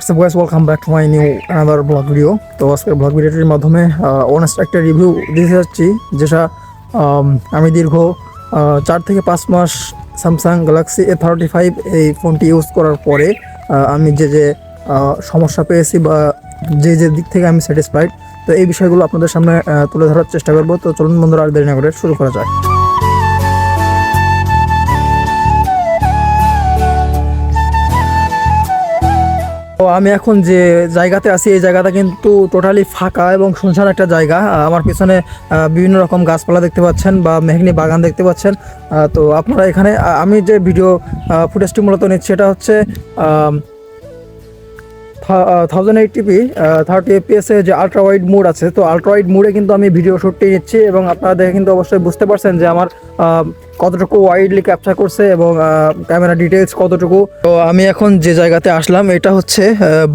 WhatsApp guys welcome back to my new another blog video তো আজকের blog ভিডিওটির মাধ্যমে অনেস্ট একটা রিভিউ দিতে যাচ্ছি, যেটা, আমি দীর্ঘ চার থেকে পাঁচ মাস Samsung Galaxy A thirty five এই ফোনটি ইউজ করার পরে আমি যে যে সমস্যা পেয়েছি বা যে যে দিক থেকে আমি স্যাটিসফাইড তো এই বিষয়গুলো আপনাদের সামনে তুলে ধরার চেষ্টা করব। তো চলুন বন্ধুরা, আর দেরি না করে শুরু করা যায় আমি এখন যে জায়গাতে আছি, এই জায়গাটা কিন্তু টোটালি ফাঁকা এবং শুনশান একটা জায়গা। আমার পিছনে বিভিন্ন রকম গাছপালা দেখতে পাচ্ছেন বা মেঘনি বাগান দেখতে পাচ্ছেন। তো আপনারা এখানে আমি যে ভিডিও ফুটেজটি মূলত নিচ্ছি এটা হচ্ছে thousand eight eighty P thirty FPS যে আলট্রা ওয়াইড মোড আছে, তো আলট্রা ওয়াইড মোডে কিন্তু আমি ভিডিও শ্যুটটি নিচ্ছি এবং আপনারা দেখে কিন্তু অবশ্যই বুঝতে পারছেন যে আমার কতটুকু ওয়াইডলি ক্যাপচার করছে এবং ক্যামেরা ডিটেলস কতটুকু। তো আমি এখন যে জায়গাতে আসলাম, এটা হচ্ছে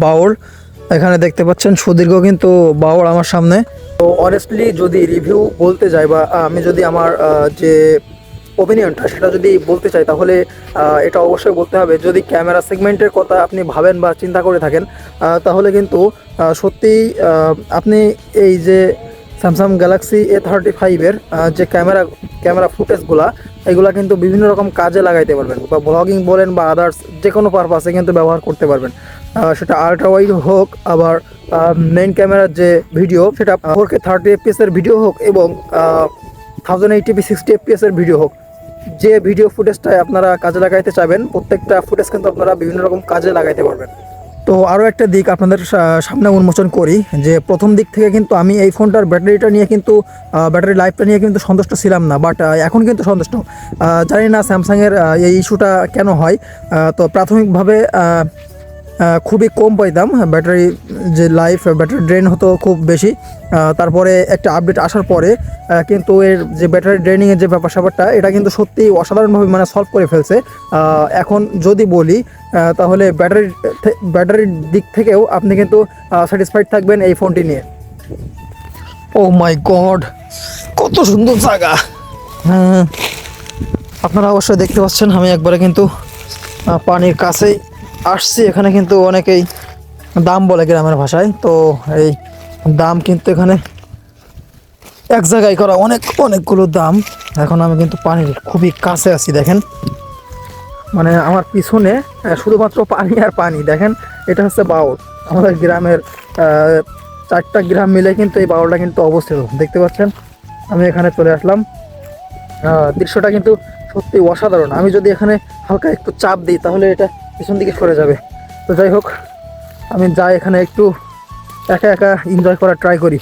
বাওর এখানে দেখতে পাচ্ছেন সুদীর্ঘ কিন্তু বাওর আমার সামনে। তো অনেস্টলি যদি রিভিউ বলতে যাই বা আমি যদি আমার যে ওপিনিয়নটা সেটা যদি বলতে চাই, তাহলে এটা অবশ্যই বলতে হবে। যদি ক্যামেরা সেগমেন্টের কথা আপনি ভাবেন বা চিন্তা করে থাকেন তাহলে কিন্তু সত্যিই আপনি এই যে স্যামসাং গ্যালাক্সি এ থার্টি ফাইভের যে ক্যামেরা ক্যামেরা ফুটেজগুলা, এগুলা কিন্তু বিভিন্ন রকম কাজে লাগাইতে পারবেন। বা ব্লগিং বলেন বা আদার্স যে কোনো পারপাসে কিন্তু ব্যবহার করতে পারবেন। সেটা আল্ট্রা ওয়াইড হোক, আবার মেইন ক্যামেরার যে ভিডিও সেটা ফোর কে থার্টি এফপিএস এর ভিডিও হোক এবং thousand eighty P sixty FPS এর ভিডিও হোক যে ভিডিও ফুটেজটাই আপনারা কাজে লাগাইতে চাবেন, প্রত্যেকটা ফুটেজ কিন্তু আপনারা বিভিন্ন রকম কাজে লাগাইতে পারবেন। তো আরও একটা দিক আপনাদের সামনে উন্মোচন করি, যে প্রথম দিক থেকে কিন্তু আমি এই ফোনটার ব্যাটারিটা নিয়ে কিন্তু ব্যাটারি লাইফটা নিয়ে কিন্তু সন্তুষ্ট ছিলাম না, বাট এখন কিন্তু সন্তুষ্ট। জানি না স্যামসাংয়ের এই ইস্যুটা কেন হয় তো প্রাথমিকভাবে খুবই কম পাইতাম, ব্যাটারি যে লাইফ ব্যাটারি ড্রেন হতো খুব বেশি। তারপরে একটা আপডেট আসার পরে কিন্তু এর যে ব্যাটারি ড্রেনিংয়ের যে ব্যাপার স্যাপারটা, এটা কিন্তু সত্যি অসাধারণভাবে মানে সলভ করে ফেলছে। এখন যদি বলি তাহলে ব্যাটারি ব্যাটারির দিক থেকেও আপনি কিন্তু স্যাটিসফাইড থাকবেন এই ফোনটি নিয়ে। ও মাই গড কত সুন্দর জায়গা! হ্যাঁ আপনারা অবশ্যই দেখতে পাচ্ছেন, আমি একবারে কিন্তু পানির কাছেই আসছি, এখানে কিন্তু অনেকেই দাম বলে গ্রামের ভাষায়। তো এই দাম কিন্তু এখানে এক জায়গায় করা অনেক, অনেকগুলো দাম। এখন আমি কিন্তু পানির খুবই কাছে আছি, দেখেন। মানে আমার পিছনে শুধুমাত্র পানি আর পানি, দেখেন। এটা হচ্ছে বাউল। আমাদের গ্রামের চারটা গ্রাম মিলে কিন্তু এই বাউলটা কিন্তু অবস্থিত, দেখতে পাচ্ছেন? আমি এখানে চলে আসলাম। দৃশ্যটা কিন্তু সত্যি অসাধারণ। আমি যদি এখানে হালকা একটু চাপ দিই, তাহলে এটা পিছন দিকে সরে যাবে। তো যাই হোক, আমি যাই এখানে একটু একা একা এনজয় করার ট্রাই করি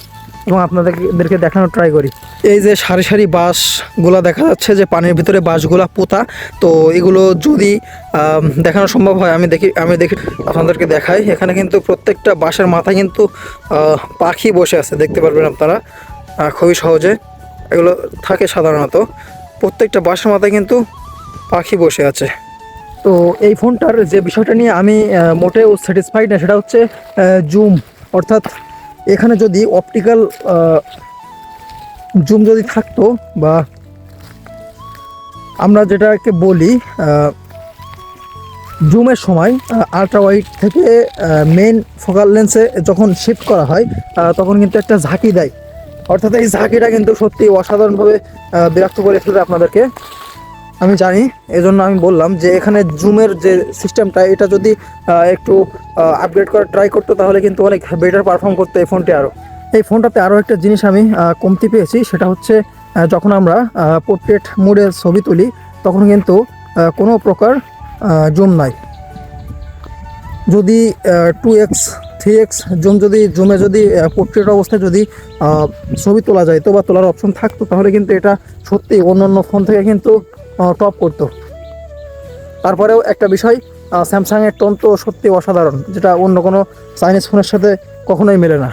এবং আপনাদেরকে দেখানোর ট্রাই করি। এই যে সারি সারি বাঁশগুলা দেখা যাচ্ছে যে পানির ভিতরে বাঁশগুলা পোতা, তো এগুলো যদি দেখানো সম্ভব হয়, আমি দেখি আমি দেখি, আপনাদেরকে দেখাই। এখানে কিন্তু প্রত্যেকটা বাঁশের মাথায় কিন্তু পাখি বসে আছে, দেখতে পারবেন আপনারা। খুবই সহজে। এগুলো থাকে সাধারণত। প্রত্যেকটা বাঁশের মাথায় কিন্তু পাখি বসে আছে। তো এই ফোনটার যে বিষয়টা নিয়ে আমি মোটেও স্যাটিসফাইড না, সেটা হচ্ছে জুম অর্থাৎ এখানে যদি অপটিক্যাল জুম যদি থাকতো বা আমরা যেটাকে বলি জুমের সময় আলট্রা ওয়াইড থেকে মেন ফোকাল লেন্সে যখন শিফট করা হয় তখন কিন্তু একটা ঝাঁকি দেয়। অর্থাৎ এই ঝাঁকিটা কিন্তু সত্যি অসাধারণভাবে বিরক্ত করে ফেলবে আপনাদেরকে। আমি জানি, এজন্য আমি বললাম যে এখানে জুমের যে সিস্টেমটা, এটা যদি একটু আপগ্রেড করার ট্রাই করতো, তাহলে কিন্তু অনেক বেটার পারফর্ম করতো এই ফোনটি আরও এই ফোনটাতে আরও একটা জিনিস আমি কমতি পেয়েছি, সেটা হচ্ছে যখন আমরা পোর্ট্রেট মোডে ছবি তুলি, তখন কিন্তু কোনো প্রকার জুম নাই। যদি two X three X zoom যদি, জুমে যদি পোর্ট্রেট অবস্থায় যদি ছবি তোলা যায়, তো বা তোলার অপশন থাকতো, তাহলে কিন্তু এটা সত্যি অন্য অন্য ফোন থেকে কিন্তু টপ করতো। তারপরেও একটা বিষয় স্যামসাংয়ের টোন তো সত্যি অসাধারণ, যেটা অন্য কোনো চাইনিজ ফোনের সাথে কখনোই মেলে না।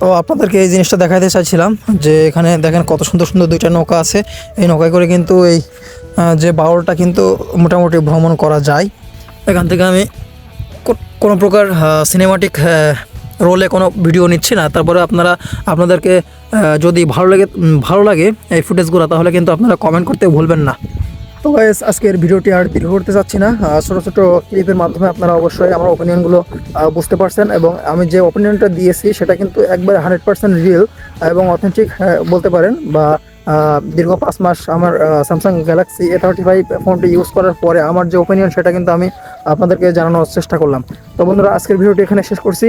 তো আপনাদেরকে এই জিনিসটা দেখাতে চাইছিলাম, যে এখানে দেখেন কত সুন্দর সুন্দর দুইটা নৌকা আছে। এই নৌকায় করে কিন্তু এই যে বাউলটা কিন্তু মোটামুটি ভ্রমণ করা যায়। এখান থেকে আমি কোনো প্রকার সিনেমাটিক রোলে কোনো ভিডিও নিচ্ছি না। তারপরে আপনারা আপনাদেরকে যদি ভালো লাগে ভালো লাগে এই ফুটেজগুলো তাহলে কিন্তু আপনারা কমেন্ট করতে ভুলবেন না। তো guys, আজকের ভিডিওটি আর দীর্ঘ করতে চাচ্ছি না। ছোটো ছোটো ক্লিপের মাধ্যমে আপনারা অবশ্যই আমার ওপিনিয়নগুলো বুঝতে পারছেন এবং আমি যে ওপিনিয়নটা দিয়েছি সেটা কিন্তু একবার হান্ড্রেড পার্সেন্ট রিয়েল এবং অথেন্টিক বলতে পারেন বা দীর্ঘ পাঁচ মাস আমার Samsung Galaxy A thirty five ফোনটি ইউজ করার পরে আমার যে ওপিনিয়ন সেটা কিন্তু আমি আপনাদেরকে জানানোর চেষ্টা করলাম। তো বন্ধুরা, আজকের ভিডিওটি এখানে শেষ করছি।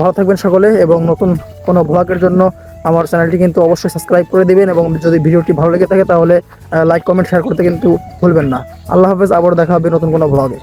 ভালো থাকবেন সকলে এবং নতুন কোনো ব্লগের জন্য আমার চ্যানেলটি কিন্তু অবশ্যই সাবস্ক্রাইব করে দিবেন এবং যদি ভিডিওটি ভালো লেগে থাকে তাহলে লাইক কমেন্ট শেয়ার করতে কিন্তু ভুলবেন না। আল্লাহ হাফেজ, আবার দেখা হবে নতুন কোনো ব্লগে